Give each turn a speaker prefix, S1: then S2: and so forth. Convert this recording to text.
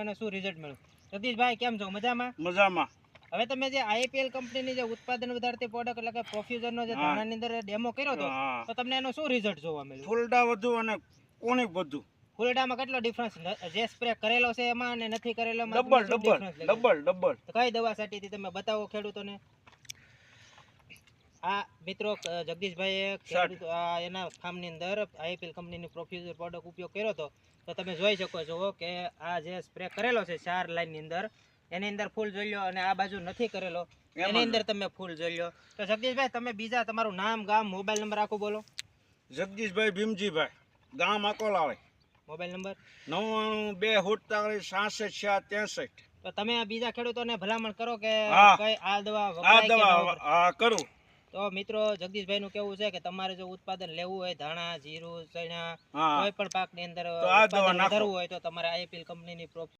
S1: અને શું રિઝલ્ટ મળ્યું? સતીશભાઈ કેમ છો? મજામાં?
S2: મજામાં.
S1: હવે તમે જે આઈપીએલ કંપનીની જે ઉત્પાદન વધારતી પ્રોડક્ટ એટલે કે પ્રોફ્યુઝરનો જે. ધાણાની અંદર ડેમો કર્યો હતો તો તમને એનો શું રિઝલ્ટ જોવા મળ્યું?
S2: ફૂલડા વધુ અને કોણી વધુ.
S1: ફૂલડામાં કેટલો ડિફરન્સ જે સ્પ્રે કરેલો છે એમાં અને નથી કરેલો
S2: ડબલ ડબલ ડબલ ડબલ.
S1: કઈ દવા સાટી હતી તમે બતાવો ખેડૂતોને? આ મિત્રો જગદીશભાઈએ એના ફાર્મની અંદર આઈપીએલ કંપનીની પ્રોફ્યુઝર પ્રોડક્ટ ઉપયોગ કર્યો હતો. તો તમે જોઈ શકો છો કે આ જે સ્પ્રે કરેલો છે ચાર લાઇનની અંદર એની અંદર ફૂલ જોઈ લો અને આ બાજુ નથી કરેલો. એની અંદર તમે ફૂલ જોઈ લો તો જગદીશભાઈ તમે બીજા તમારું નામ ગામ મોબાઈલ નંબર આખું બોલો.
S2: જગદીશભાઈ ભીમજીભાઈ ગામ અકોલાવે
S1: મોબાઈલ નંબર.
S2: નવ્વાણું બે સુડતાલીસ સાસઠ છ્યા ત્રેસઠ.
S1: તો તમે આ બીજા ખેડૂતોને ભલામણ કરો કે. કઈ આ દવા
S2: આ દવા કરું.
S1: તો મિત્રો જગદીશભાઈ નું કેવું છે કે તમારે જો ઉત્પાદન લેવું હોય ધાણા જીરું ચણા કોઈ પણ પાકની અંદર ઉત્પાદન વધારવું હોય તો તમારે આઈપીએલ કંપનીની પ્રો